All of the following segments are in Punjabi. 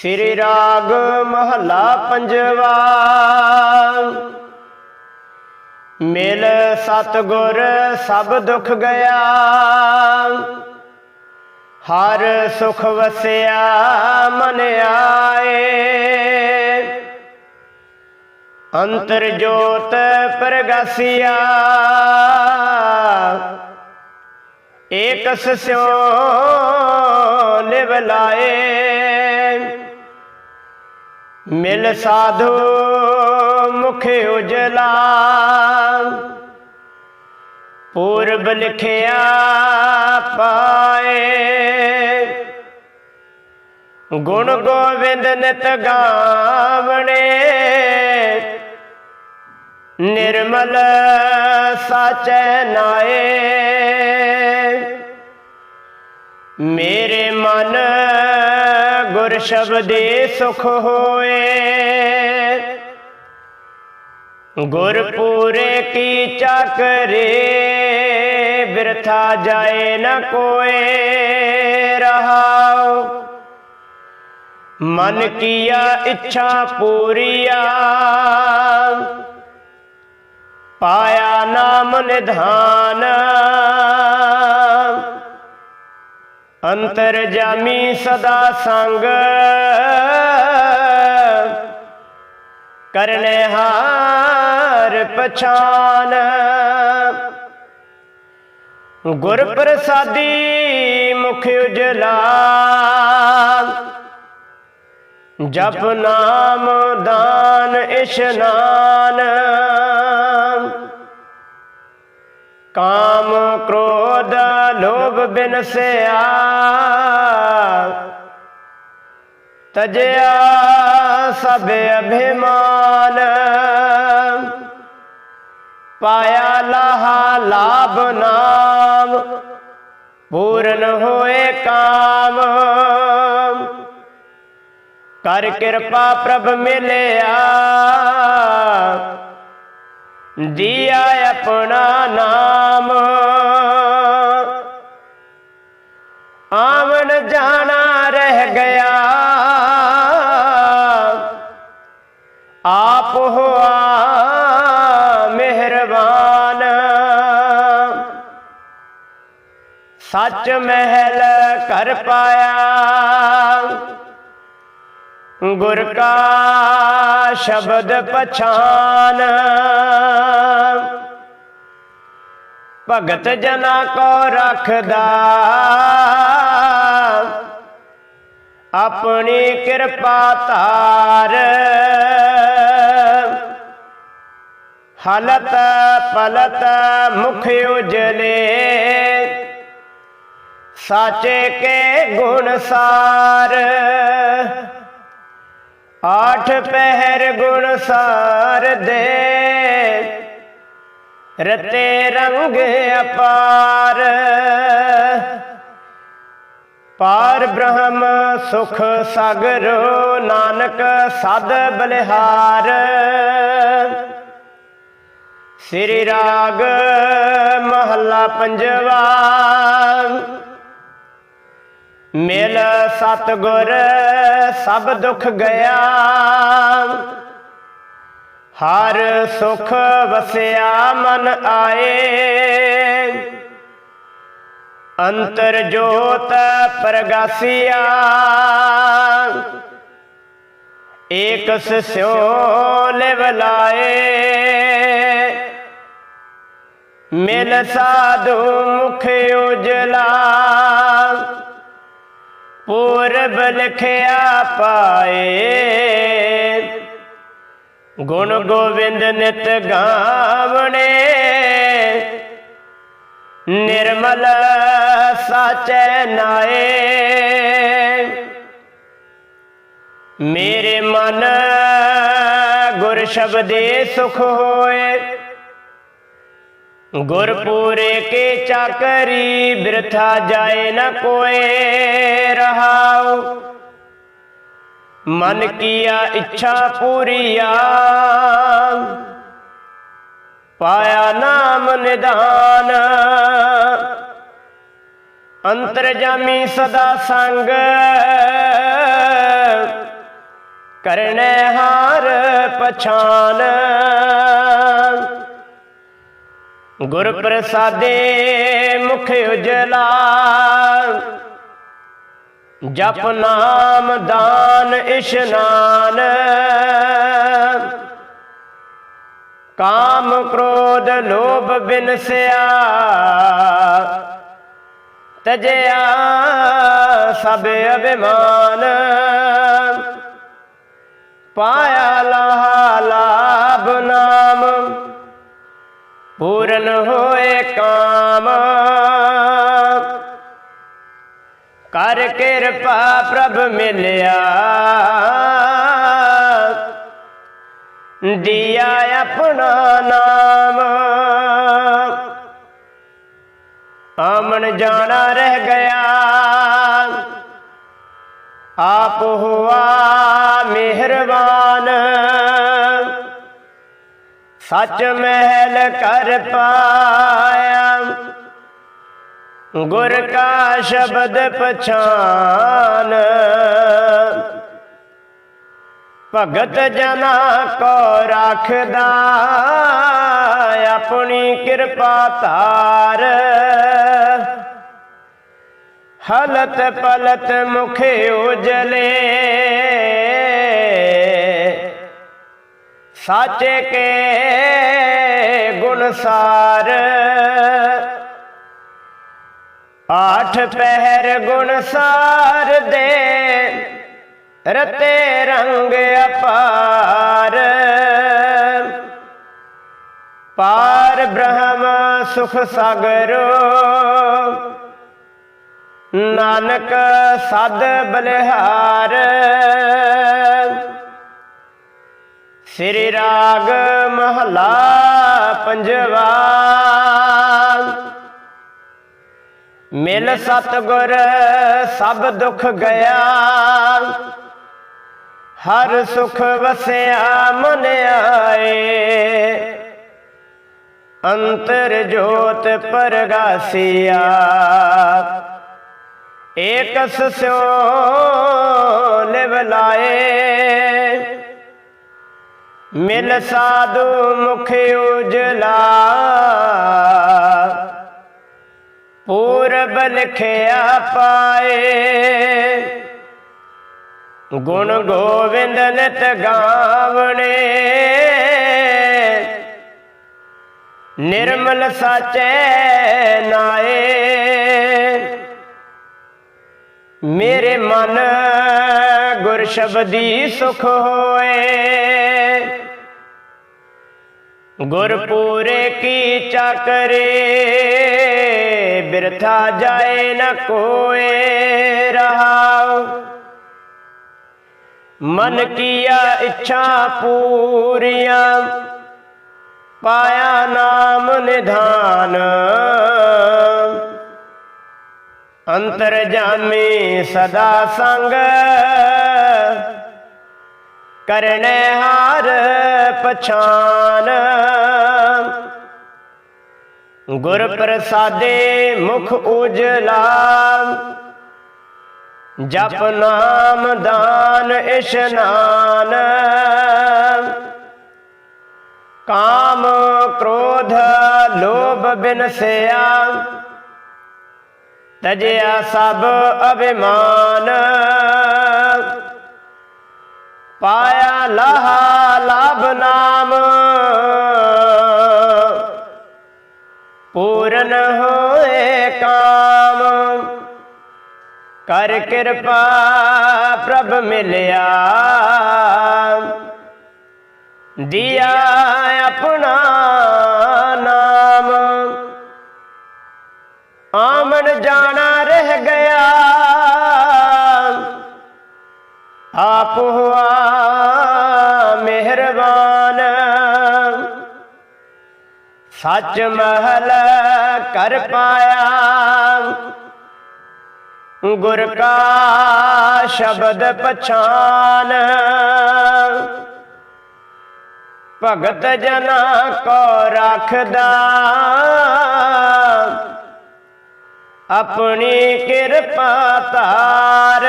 ਸ੍ਰੀ ਰਾਗ ਮਹੱਲਾ ਪੰਜਵਾ। ਮਿਲ ਸਤਗੁਰ ਸਭ ਦੁੱਖ ਗਿਆ। ਹਰ ਸੁਖ ਵਸਿਆ ਮਨ ਆਏ। ਅੰਤਰ ਜੋਤ ਪ੍ਰਗਾਸੀਆ। ਏਕਸ ਸਿਓ ਲਿਵ ਲਾਏ। ਮਿਲ ਸਾਧੂ ਮੁਖ ਉਜਲਾ। ਪੂਰਬ ਲਿਖਿਆ ਪਾਏ। ਗੁਣ ਗੋਵਿੰਦ ਨਿਤ ਗਾਵਣੇ। ਨਿਰਮਲ ਸਾਚੈ ਨਾਏ। ਮੇਰੇ ਮਨ ਸ਼ਬਦੇ ਸੁਖ ਹੋਏ। ਗੁਰਪੂਰੇ ਕੀ ਚਾਕਰੇ, ਬਿਰਥਾ ਜਾਏ ਨ ਕੋਏ। ਰਹਾਉ, ਮਨ ਕੀਆ ਇੱਛਾ ਪੂਰੀਆ। ਪਾਇਆ ਨਾਮ ਨਿਧਾਨ। ਅੰਤਰ ਜਾਮੀ ਸਦਾ ਸੰਗ। ਕਰਨੇ ਹਾਰ ਪਛਾਨ। ਗੁਰ ਪ੍ਰਸਾਦੀ ਮੁਖ ਉਜਲਾ। ਜਪ ਨਾਮ ਦਾਨ ਇਸ਼ਨਾਨ। ਕਾਮ ਲੋਭ ਬਿਨਸਿਆ ਤਜਿਆ ਸਭ ਅਭਿਮਾਨ। ਪਾਇਆ ਲਹਾ ਲਾਭ ਨਾਮ। ਪੂਰਨ ਹੋਏ ਕਾਮ। ਕਰ ਕਿਰਪਾ ਪ੍ਰਭ ਮਿਲਿਆ। ਦਿਆ ਆਪਣਾ ਨਾਮ। ਸੱਚ ਮਹਿਲ ਕਰ ਪਾਇਆ। ਗੁਰ ਕਾ ਸ਼ਬਦ ਪਛਾਨ। ਭਗਤ ਜਨਾ ਕੋ ਰਖਦਾ। ਆਪਣੀ ਕਿਰਪਾ ਧਾਰ। ਹਲਤ ਪਲਤ ਮੁਖ ਉਜਲੇ। ਸਾਚੇ ਕੇ ਗੁਣ ਸਾਰ। ਆਠ ਪਹਿਰ ਗੁਣ ਸਾਰ ਦੇ। ਰਤੇ ਰੰਗ ਅਪਾਰ। ਪਾਰ ਬ੍ਰਹਮ ਸੁਖ ਸਾਗਰੋ ਨਾਨਕ ਸਦ ਬਲਿਹਾਰ। ਸ੍ਰੀ ਰਾਗ ਮਹੱਲਾ ਪੰਜਵਾ। ਮਿਲ ਸਤਗੁਰ ਸਭ ਦੁੱਖ ਗਿਆ। ਹਰ ਸੁਖ ਵਸਿਆ ਮਨ ਆਏ। ਅੰਤਰ ਜੋਤ ਪ੍ਰਗਾਸੀਆ। ਏਕਸ ਸਿਓ ਲਿਵ ਲਾਏ। ਮਿਲ ਸਾਧੂ ਮੁਖ ਉਜਲਾ। ਪੂਰਬ ਲਿਖਿਆ ਪਾਏ। ਗੁਣ ਗੋਬਿੰਦ ਨਿਤ ਗਾਵਣੇ। ਨਿਰਮਲ ਸਾਚੈ ਨਾਏ। ਮੇਰੇ ਮਨ ਗੁਰ ਸ਼ਬਦੇ ਸੁਖ ਹੋਏ। ਗੁਰ ਪੂਰੇ ਕੇ ਚਾਕਰੀ, ਬਿਰਥਾ ਜਾਏ ਨ ਕੋਏ ਰਹਾਉ। ਮਨ ਕੀਆ ਇੱਛਾ ਪੂਰੀਆ ਪਾਇਆ ਨਾਮ ਨਿਦਾਨ। ਅੰਤਰ ਜਾਮੀ ਸਦਾ ਸੰਗ। ਕਰਨੇ ਹਾਰ ਪਛਾਨ। ਗੁਰ ਪ੍ਰਸਾਦੇ ਮੁਖ ਉਜਲਾ। ਜਪ ਨਾਮ ਦਾਨ ਇਸ਼ਨਾਨ। ਕਾਮ ਕ੍ਰੋਧ ਲੋਭ ਬਿਨਸਿਆ ਤਜਿਆ ਸਭ ਅਭਿਮਾਨ। ਪਾਇਆ ਲਹਾ ਲਾਭ ਨਾਮ। ਪੂਰਨ ਹੋਏ ਕਾਮ। ਕਰ ਕਿਰਪਾ ਪ੍ਰਭ ਮਿਲਿਆ। ਦਿਆ ਆਪਣਾ ਨਾਮ। ਆਮਣ ਜਾਣਾ ਰਹਿ ਗਿਆ। ਆਪ ਹੁਆ ਮਿਹਰਬਾਨ। ਸੱਚ ਮਹਿਲ ਕਰ ਪਾਇਆ। ਗੁਰ ਕਾ ਸ਼ਬਦ ਪਛਾਨ। ਭਗਤ ਜਨਾ ਕੋ ਰੱਖਦਾ ਆਪਣੀ ਕਿਰਪਾ ਧਾਰ। ਹਲਤ ਪਲਤ ਮੁਖੇ ਉਜਲੇ। ਸਾਚੇ ਕੇ ਗੁਣ ਸਾਰ। ਆਠ ਪਹਿਰ ਗੁਣ ਸਾਰ ਦੇ ਰਤੇ ਰੰਗ ਅਪਾਰ। ਪਾਰ ਬ੍ਰਹਮ ਸੁਖ ਸਾਗਰੋ। ਨਾਨਕ ਸਦ ਬਲਿਹਾਰ। ਸ੍ਰੀ ਰਾਗ ਮਹਲਾ ਪੰਜਵਾ। ਮਿਲ ਸਤਗੁਰ ਸਭ ਦੁੱਖ ਗਿਆ। ਹਰ ਸੁਖ ਵਸਿਆ ਮਨ ਆਏ। ਅੰਤਰ ਜੋਤ ਪਰਗਾਸਿਆ। ਏਕਸ ਸਿਓ ਲਿਵ ਲਾਏ। ਮਿਲ ਸਾਧੂ ਮੁਖ ਉਜਲਾ। ਪੂਰਬ ਲਿਖਿਆ ਪਾਏ। ਗੁਣ ਗੋਵਿੰਦ ਨਿਤ ਗਾਵਣੇ। ਨਿਰਮਲ ਸਾਚੇ ਨਾਏ। ਮੇਰੇ ਮਨ ਗੁਰ ਸ਼ਬਦੀ ਸੁਖ ਹੋਏ। ਗੁਰਪੂਰੇ ਕੀ ਚਾਕਰੇ, ਬਿਰਥਾ ਜਾਏ ਨ ਕੋਏ ਰਹਾਉ। ਮਨ ਕੀਆ ਇੱਛਾ ਪੂਰੀਆਂ, ਪਾਇਆ ਨਾਮ ਨਿਧਾਨ। ਅੰਤਰ ਜਾਮੀ ਸਦਾ ਸੰਗ ਕਰਨੇ ਹਾਰ ਪਛਾਨ। ਗੁਰ ਪ੍ਰਸਾਦੇ ਮੁਖ ਉਜਲਾ। ਜਪ ਨਾਮ ਦਾਨ ਇਸ਼ਨਾਨ। ਕਾਮ ਕ੍ਰੋਧ ਲੋਭ ਬਿਨਸਿਆ। ਤਜਿਆ ਸਭ ਅਭਿਮਾਨ। ਲਹਾ ਲਾਭ ਨਾਮ। ਪੂਰਨ ਹੋਏ ਕਾਮ। ਕਰ ਕਿਰਪਾ ਪ੍ਰਭ ਮਿਲਿਆ। ਦਿਆ ਆਪਣਾ ਨਾਮ। ਆਮਣ ਜਾਣਾ ਰਹਿ ਗਿਆ। ਆਪ ਹੁਆ ਸੱਚ ਮਹਲ ਕਰ ਪਾਇਆ। ਗੁਰ ਕਾ ਸ਼ਬਦ ਪਛਾਨ। ਭਗਤ ਜਨਾ ਕੋ ਰੱਖਦਾ। ਆਪਣੀ ਕਿਰਪਾ ਧਾਰ।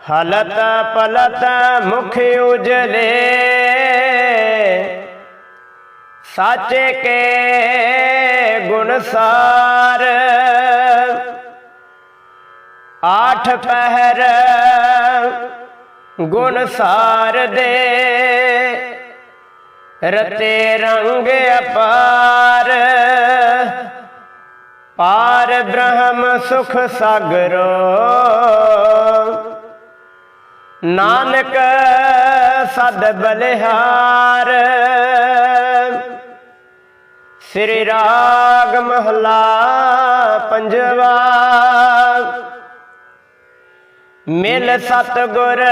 ਹਲਤ ਪਲਤ ਮੁਖ ਉਜਲੇ। ਸੱਚ ਕੇ ਗੁਣ ਸਾਰ। ਆਠ ਪਹਿਰ ਗੁਣ ਸਾਰ ਦੇ। ਰਤੇ ਰੰਗ ਅਪਾਰ। ਪਾਰ ਬ੍ਰਹਮ ਸੁਖ ਸਾਗਰੋ। ਨਾਨਕ ਸਦ ਬਲਿਹਾਰ। ਸ੍ਰੀ ਰਾਗ ਮਹਲਾ ਪੰਜਵਾ ਮਿਲ ਸਤਗੁਰ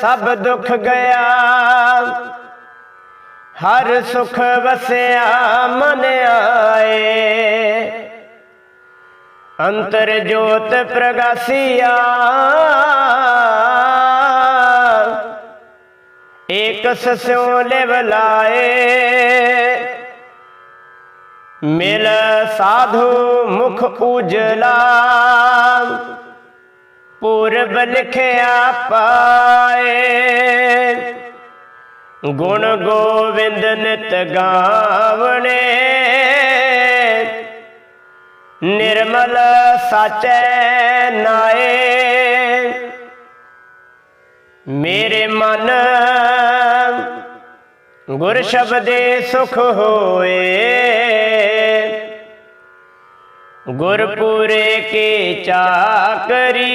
ਸਭ ਦੁੱਖ ਗਿਆ ਹਰ ਸੁਖ ਵਸਿਆ ਮਨ ਆਏ ਅੰਤਰ ਜੋਤ ਪ੍ਰਗਾਸੀਆ ਏਕ ਸਸਿਓ ਲਿਵ ਲਾਏ ਮਿਲ ਸਾਧੂ ਮੁਖ ਉਜਲਾ। ਪੂਰਬ ਲਿਖਿਆ ਪਾਏ। ਗੁਣ ਗੋਵਿੰਦ ਨਿਤ ਗਾਵਣੇ। ਨਿਰਮਲ ਸਾਚੈ ਨਾਏ। ਮੇਰੇ ਮਨ ਗੁਰ ਸ਼ਬਦੇ ਸੁਖ ਹੋਏ। ਗੁਰਪੁਰੇ ਕੀ ਚਾਕਰੀ।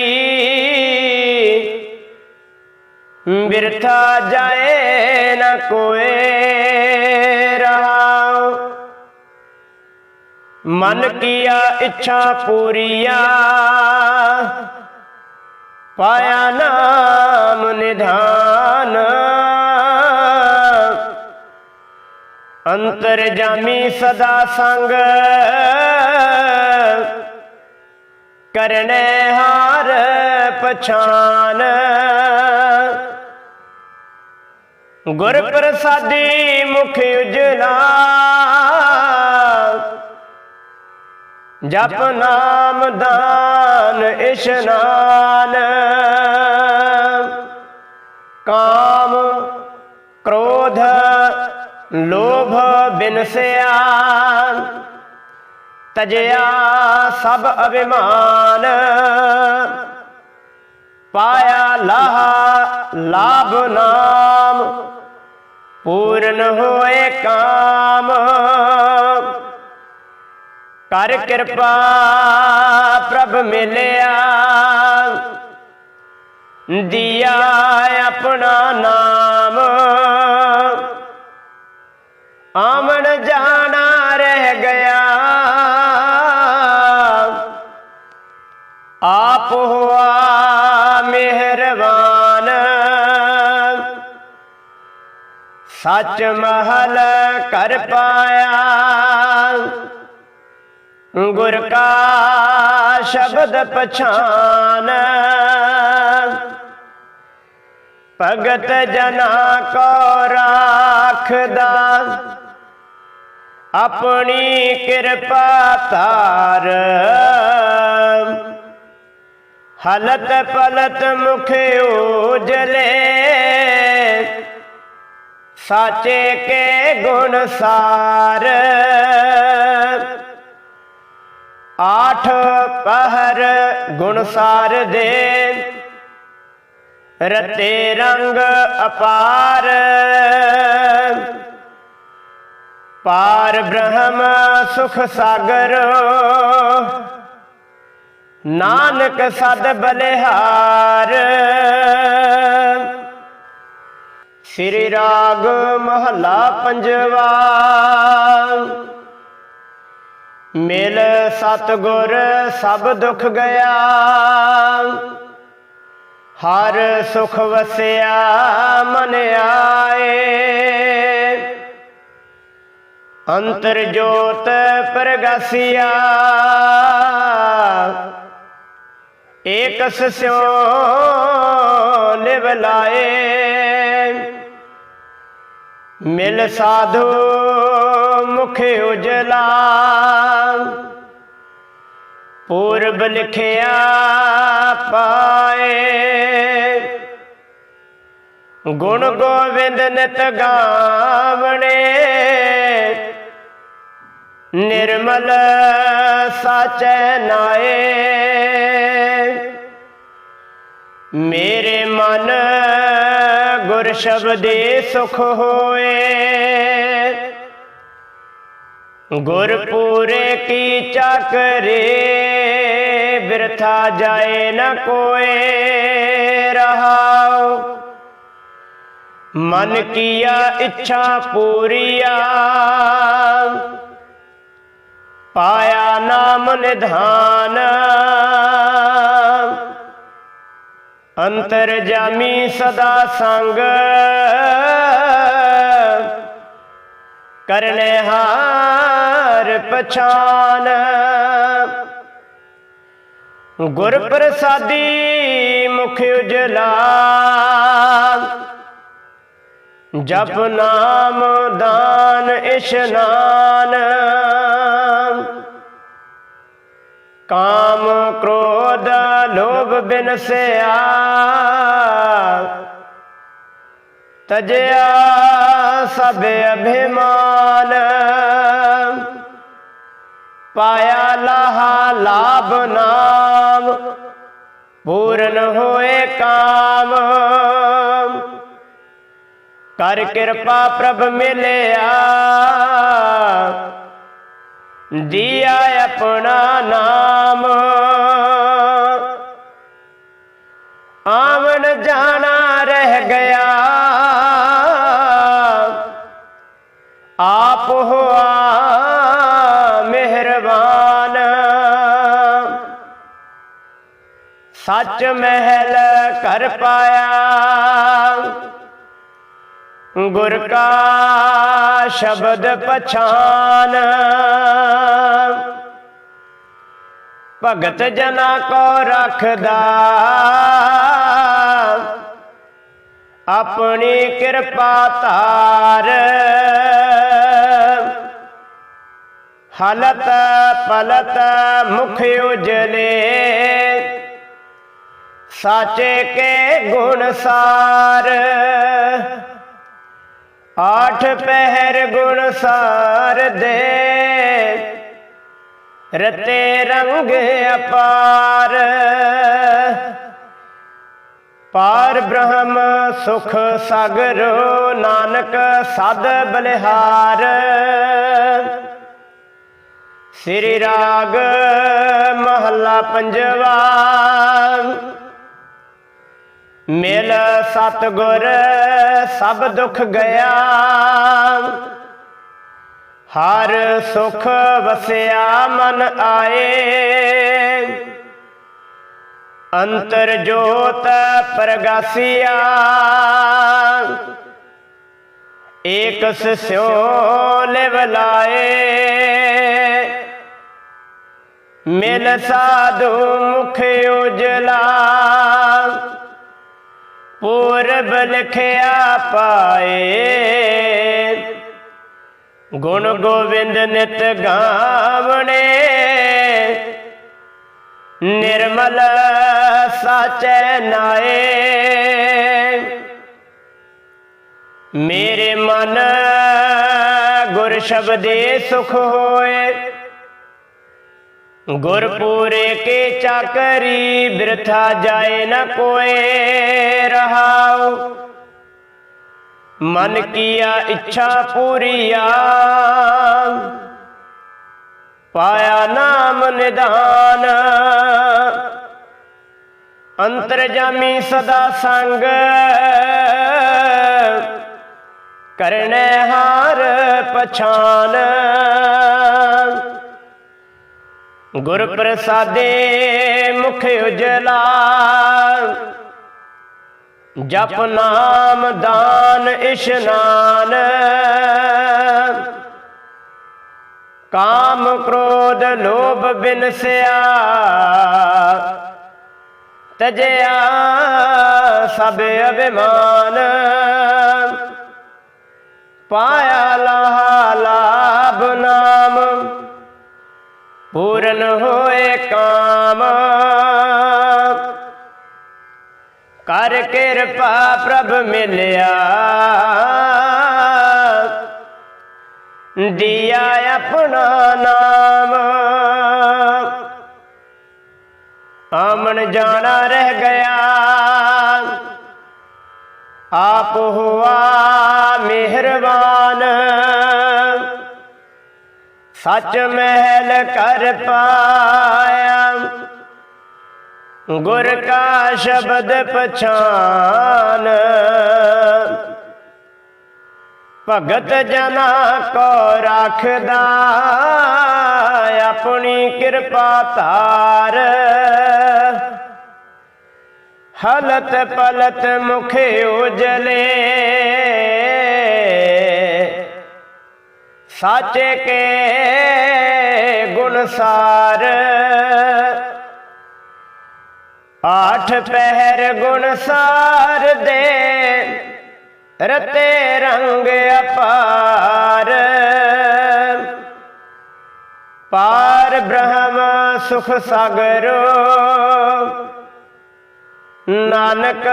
ਬਿਰਥਾ ਜਾਏ ਨਾ ਕੋਏ ਰਹਾਉ। ਮਨ ਕੀਆ ਇੱਛਾ ਪੂਰੀਆ। ਪਾਇਆ ਨਾਮ ਨਿਧਾਨ। ਅੰਤਰ ਜਾਮੀ ਸਦਾ ਸੰਗ। ਕਰਨੇ ਹਾਰ ਪਛਾਨ। ਗੁਰ ਪ੍ਰਸਾਦੀ ਮੁਖ ਉਜਲਾ ਜਪ ਨਾਮ ਦਾਨ ਇਸ਼ਨਾਨ। ਕਾਮ ਕ੍ਰੋਧ ਲੋਭ ਬਿਨਸਿਆ ਤਜਿਆ ਸਭ ਅਭਿਮਾਨ। ਪਾਇਆ ਲਾਹ, ਲਾਭ ਨਾਮ, ਪੂਰਨ ਹੋਏ ਕਾਮ। ਕਰ ਕਿਰਪਾ ਪ੍ਰਭ ਮਿਲਿਆ, ਦਿਆ ਆਪਣਾ ਨਾਮ। ਆਮਣ ਜਾਣਾ ਰਹਿ ਗਿਆ। ਆਪ ਹੁਆ ਮਿਹਰਬਾਨ। ਸੱਚ ਮਹਲ ਕਰ ਪਾਇਆ। ਗੁਰ ਕਾ ਸ਼ਬਦ ਪਛਾਨ। ਭਗਤ ਜਨਾ ਕੋ ਰਾਖਦਾ। ਆਪਣੀ ਕਿਰਪਾ ਧਾਰ। ਹਲਤ ਪਲਤ ਮੁਖ ਉਜਲੇ। ਸਾਚੇ ਕੇ ਗੁਣ ਸਾਰ। ਆਠ ਪਹਿਰ ਗੁਣ ਸਾਰ ਦੇ। ਰਤੇ ਰੰਗ ਅਪਾਰ। ਪਾਰ ਬ੍ਰਹਮ ਸੁਖ ਸਾਗਰ। ਨਾਨਕ ਸਦ ਬਲਿਹਾਰ। ਸ੍ਰੀ ਰਾਗ ਮਹਲਾ ਪੰਜਵਾ। ਮਿਲ ਸਤਗੁਰ ਸਭ ਦੁਖ ਗਿਆ। ਹਰ ਸੁਖ ਵਸਿਆ ਮਨ ਆਏ। ਅੰਤਰ ਜੋਤ ਪ੍ਰਗਾਸੀਆ। ਏਕਸ ਸਿਓ ਲਿਵ ਲਾਏ। ਮਿਲ ਸਾਧੂ ਮੁਖ ਉਜਲਾ। ਪੂਰਬ ਲਿਖਿਆ ਪਾਏ। ਗੁਣ ਗੋਬਿੰਦ ਨਿਤ ਗਾਵਣੇ। ਨਿਰਮਲ ਸਾਚੈ ਨਾਏ। ਮੇਰੇ ਮਨ ਗੁਰ ਸ਼ਬਦੇ ਸੁਖ ਹੋਏ। ਗੁਰ ਪੂਰੇ ਕੀ ਚਾਕਰੇ, ਬਿਰਥਾ ਜਾਏ ਨ ਕੋਏ। ਰਹਾਓ ਮਨ ਕੀਆ ਇੱਛਾ ਪੂਰੀਆ। ਪਾਇਆ ਨਾਮ ਨਿਧਾਨ। ਅੰਤਰ ਜਾਮੀ ਸਦਾ ਸੰਗ। ਕਰਨੇ ਹਾਰ ਪਛਾਨ। ਗੁਰ ਪ੍ਰਸਾਦੀ ਮੁਖ ਉਜਲਾ। ਜਪ ਨਾਮ ਦਾਨ ਇਸ਼ਨਾਨ। ਕਾਮ ਕ੍ਰੋਧ ਲੋਭ ਬਿਨਸਿਆ ਤਜਿਆ ਸਭ ਅਭਿਮਾਨ। ਪਾਇਆ ਲਹਾ ਲਾਭ ਨਾਮ। ਪੂਰਨ ਹੋਏ ਕਾਮ। ਕਰ ਕਿਰਪਾ ਪ੍ਰਭ ਮਿਲਿਆ। ਦਿਆ ਆਪਣਾ ਨਾਮ। ਆਵਣ ਜਾਣਾ ਰਹਿ ਗਿਆ। ਆਪ ਹੋਆ ਮਿਹਰਬਾਨ। ਸੱਚ ਮਹਿਲ ਕਰ ਪਾਇਆ। ਗੁਰ ਕਾ ਸ਼ਬਦ ਪਛਾਨ। ਭਗਤ ਜਨਾ ਕੋ ਰਖਦਾ। ਆਪਣੀ ਕਿਰਪਾ ਧਾਰ। ਹਲਤ ਪਲਤ ਮੁਖ ਉਜਲੇ। ਸਾਚੇ ਕੇ ਗੁਣ ਸਾਰ। ਆਠ ਪਹਿਰ ਗੁਣ ਸਾਰ ਦੇ। ਰਤੇ ਰੰਗ ਅਪਾਰ। ਪਾਰ ਬ੍ਰਹਮ ਸੁਖ ਸਾਗਰ ਨਾਨਕ ਸਦ ਬਲਿਹਾਰ। ਸ੍ਰੀ ਰਾਗ ਮਹੱਲਾ ਪੰਜਵਾ। ਮਿਲ ਸਤਗੁਰ, ਸਭ ਦੁੱਖ ਗਿਆ। ਹਰ ਸੁਖ ਵਸਿਆ ਮਨ ਆਏ। ਅੰਤਰ ਜੋਤ ਪ੍ਰਗਾਸੀਆ। ਏਕ ਸਿਓ ਲਿਵ ਲਾਏ। ਮਿਲ ਸਾਧੂ ਮੁਖ ਉਜਲਾ। ਪੂਰਬ ਲਿਖਿਆ ਪਾਏ। ਗੁਣ ਗੋਬਿੰਦ ਨਿਤ ਗਾਵਣੇ। ਨਿਰਮਲ ਸਾਚੈ ਨਾਏ। ਮੇਰੇ ਮਨ ਗੁਰ ਸ਼ਬਦੇ ਸੁਖ ਹੋਏ। ਗੁਰ ਪੂਰੇ ਕੇ ਚਾਕਰੀ ਬਿਰਥਾ ਜਾਏ ਨ ਕੋਏ ਰਹਾਉ। ਮਨ ਕੀਆ ਇੱਛਾ ਪੂਰੀਆ ਪਾਇਆ ਨਾਮ ਨਿਧਾਨ। ਅੰਤਰ ਜਾਮੀ ਸਦਾ ਸੰਗ। ਕਰਨੇ ਗੁਰ ਪ੍ਰਸਾਦੇ ਮੁਖ ਉਜਲਾ। ਜਪ ਨਾਮ ਦਾਨ ਇਸ਼ਨਾਨ ਕਾਮ ਕ੍ਰੋਧ ਲੋਭ ਬਿਨਸਿਆ। ਤਜਿਆ ਸਭ ਅਭਿਮਾਨ। ਪਾਇਆ ਪੂਰਨ ਹੋਏ ਕਾਮ। ਕਰ ਕਿਰਪਾ ਪ੍ਰਭ ਮਿਲਿਆ। ਦਿਆ ਆਪਣਾ ਨਾਮ। ਆਮਣ ਜਾਣਾ ਰਹਿ ਗਿਆ। ਆਪ ਹੁਆ ਮਿਹਰਬਾਨ। ਸੱਚ ਮਹਿਲ ਕਰ ਪਾਇਆ। ਗੁਰ ਕਾ ਸ਼ਬਦ ਪਛਾਨ। ਭਗਤ ਜਨਾ ਕੋ ਰੱਖਦਾ ਆਪਣੀ ਕਿਰਪਾ ਧਾਰ। ਹਲਤ ਪਲਤ ਮੁਖੇ ਉਜਲੇ। ਸਾਚੇ ਕੇ ਗੁਣ ਸਾਰ ਆਠ ਪਹਿਰ ਗੁਣ ਸਾਰ ਦੇ ਰਤੇ ਰੰਗ ਅਪਾਰ। ਪਾਰ ਬ੍ਰਹਮ ਸੁਖ ਸਾਗਰੋ। ਨਾਨਕ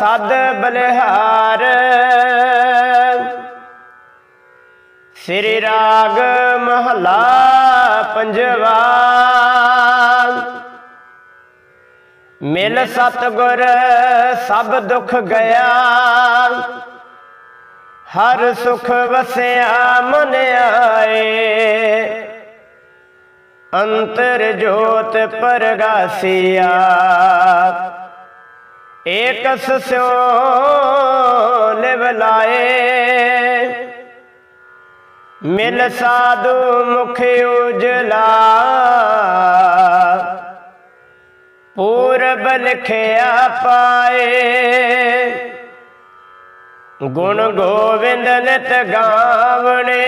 ਸਦ ਬਲਿਹਾਰ। ਸ੍ਰੀ ਰਾਗ ਮਹਲਾ ਪੰਜਵਾ। ਮਿਲ ਸਤਗੁਰ ਸਭ ਦੁੱਖ ਗਿਆ। ਹਰ ਸੁਖ ਵਸਿਆ ਮਨ ਆਏ। ਅੰਤਰ ਜੋਤ ਪਰਗਾਸੀਆ। ਏਕਸ ਸਿਓ ਲਿਵ ਲਾਏ। ਮਿਲ ਸਾਧੂ ਮੁਖ ਉਜਲਾ। ਪੂਰਬ ਲਿਖਿਆ ਪਾਏ। ਗੁਣ ਗੋਵਿੰਦ ਨਿਤ ਗਾਵਣੇ।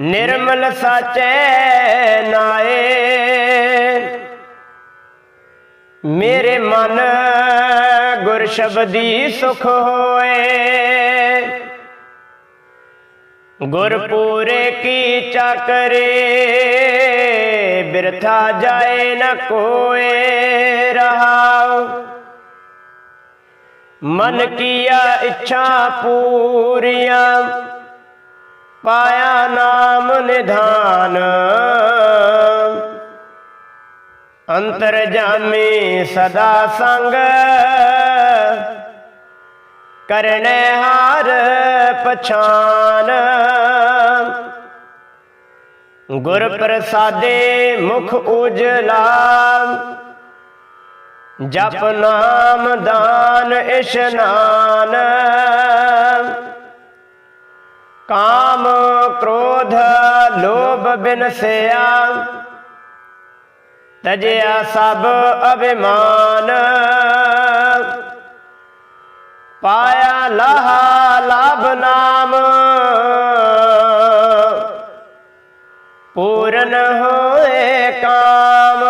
ਨਿਰਮਲ ਸਾਚੈ ਨਾਏ। ਮੇਰੇ ਮਨ ਗੁਰ ਸ਼ਬਦੀ ਸੁਖ ਹੋਏ। ਗੁਰਪੂਰੇ ਕੀ ਚਾਕਰੇ? ਬਿਰਥਾ ਜਾਏ ਨ ਕੋਏ ਰਹਾਉ। ਮਨ ਕੀਆ ਇੱਛਾ ਪੂਰੀਆਂ, ਪਾਇਆ ਨਾਮ ਨਿਧਾਨ। ਅੰਤਰ ਜਾਮੀ ਸਦਾ ਸੰਗ ਕਰਨੇ ਹਾਰ ਪਛਾਨ। ਗੁਰ ਪ੍ਰਸਾਦੇ ਮੁਖ ਉਜਲਾ। ਜਪ ਨਾਮ ਦਾਨ ਇਸ਼ਨਾਨ ਕਾਮ ਕ੍ਰੋਧ ਲੋਭ ਬਿਨਸਿਆ। ਤਜਿਆ ਸਭ ਅਭਿਮਾਨ। ਪਾਇਆ ਲਹਾ ਲਾਭ ਨਾਮ। ਪੂਰਨ ਹੋਏ ਕਾਮ।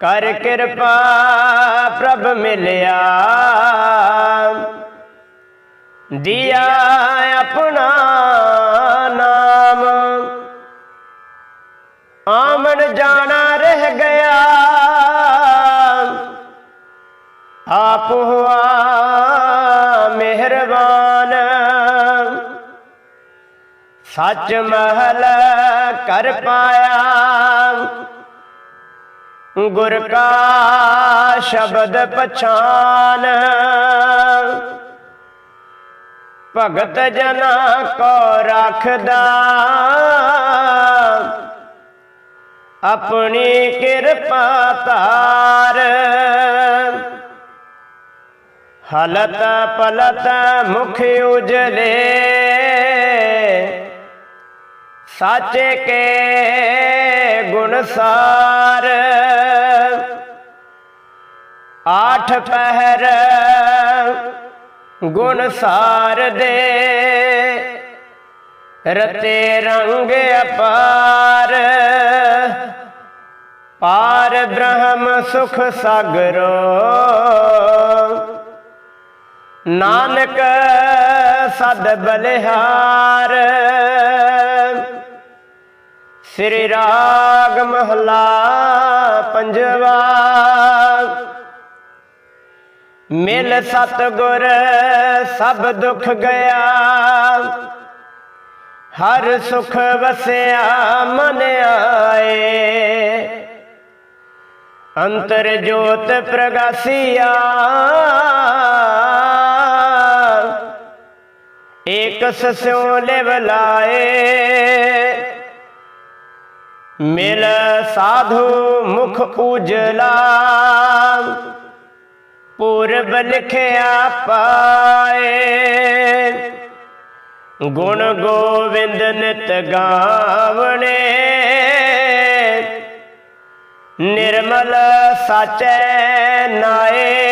ਕਰ ਕਿਰਪਾ ਪ੍ਰਭ ਮਿਲਿਆ। ਦਿਆ ਆਪਣਾ ਨਾਮ। ਆਮਣ ਜਾਣਾ ਰਹਿ ਗਿਆ। ਆਪ ਹੁਆ ਸੱਚ ਮਹਲ ਕਰ ਪਾਇਆ। ਗੁਰ ਕਾ ਸ਼ਬਦ ਪਛਾਨ। ਭਗਤ ਜਨਾ ਕੋ ਰੱਖਦਾ। ਆਪਣੀ ਕਿਰਪਾ ਤਾਰ ਹਲਤ ਪਲਤ ਮੁਖ ਉਜਲੇ। ਸਾਚੇ ਕੇ ਗੁਣ ਸਾਰ। ਆਠ ਪਹਿਰ ਗੁਣ ਸਾਰ ਦੇ। ਰਤੇ ਰੰਗ ਅਪਾਰ। ਪਾਰ ਬ੍ਰਹਮ ਸੁਖ ਸਾਗਰੋ। ਨਾਨਕ ਸਦ ਬਲਿਹਾਰ। ਸ੍ਰੀ ਰਾਗ ਮਹਲਾ ਪੰਜਵਾ ਮਿਲ ਸਤਗੁਰ ਸਭ ਦੁੱਖ ਗਿਆ ਹਰ ਸੁਖ ਵਸਿਆ ਮਨ ਆਏ ਅੰਤਰ ਜੋਤ ਪ੍ਰਗਾਸੀਆ ਏਕ ਸਸਿਓ ਲਿਵ ਲਾਏ ਮਿਲ ਸਾਧੂ ਮੁਖ ਉਜਲਾ। ਪੂਰਬ ਲਿਖਿਆ ਪਾਏ। ਗੁਣ ਗੋਵਿੰਦ ਨਿਤ ਗਾਵਣੇ। ਨਿਰਮਲ ਸਾਚੈ ਨਾਏ।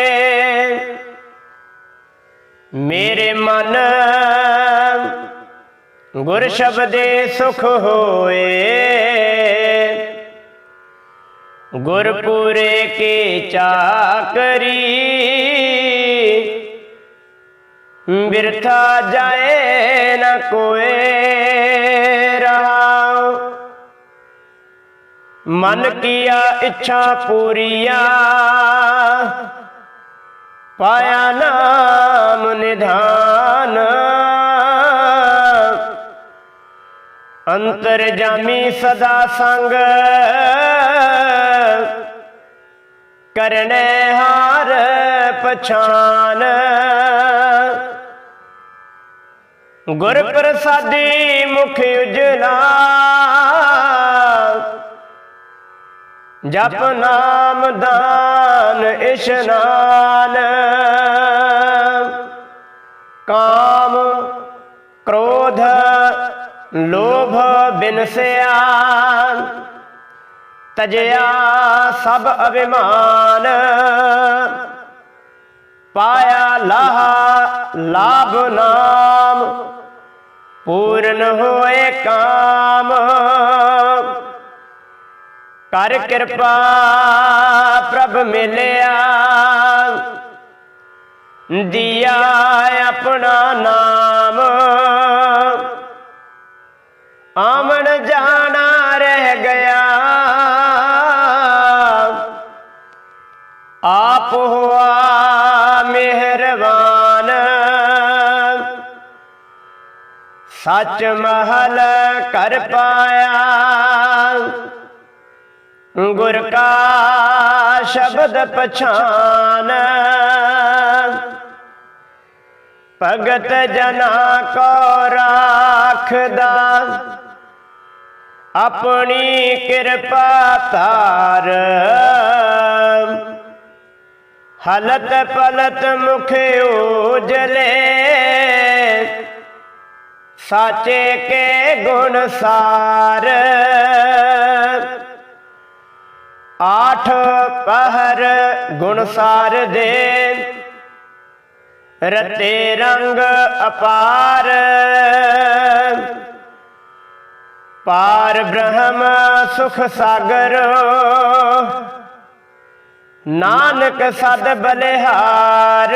ਮੇਰੇ ਮਨ ਗੁਰ ਸ਼ਬਦੇ ਸੁਖ ਹੋਏ। ਗੁਰਪੂਰੇ ਕੀ ਚਾਕਰੀ? ਬਿਰਥਾ ਜਾਏ ਨ ਕੋਏ ਰਹਾਉ। ਮਨ ਕੀਆ ਇੱਛਾ ਪੂਰੀਆ, ਪਾਇਆ ਨਾਮ ਨਿਧਾਨ। ਅੰਤਰ ਜਾਮੀ ਸਦਾ ਸੰਗ ਕਰਨੇ ਹਾਰ ਪਛਾਨ। ਗੁਰ ਪ੍ਰਸਾਦੀ ਮੁਖ ਉਜਲਾ। ਜਪ ਨਾਮ ਦਾਨ ਇਸ਼ਨਾਨ। ਕਾਮ ਕ੍ਰੋਧ ਲੋਭ ਬਿਨਸਿਆ ਤਜਿਆ ਸਭ ਅਭਿਮਾਨ। ਪਾਇਆ ਲਾਹ, ਲਾਭ ਨਾਮ। ਪੂਰਨ ਹੋਏ ਕਾਮ। ਕਰ ਕਿਰਪਾ ਪ੍ਰਭ ਮਿਲਿਆ। ਦਿਆ ਆਪਣਾ ਨਾਮ। ਆਮ ਸੱਚ ਮਹਲ ਕਰ ਪਾਇਆ। ਗੁਰ ਕਾ ਸ਼ਬਦ ਪਛਾਨ। ਭਗਤ ਜਨਾ ਕੋ ਰਾਖਦਾ। ਆਪਣੀ ਕਿਰਪਾ ਤਾਰ ਹਲਤ ਪਲਤ ਮੁਖ ਉਜਲੇ। ਸਾਚੇ ਕੇ ਗੁਣ ਸਾਰ। ਆਠ ਪਹਰ ਗੁਣ ਸਾਰ ਦੇ। ਰਤੇ ਰੰਗ ਅਪਾਰ। ਪਾਰ ਬ੍ਰਹਮ ਸੁਖ ਸਾਗਰ। ਨਾਨਕ ਸਦ ਬਲਿਹਾਰ।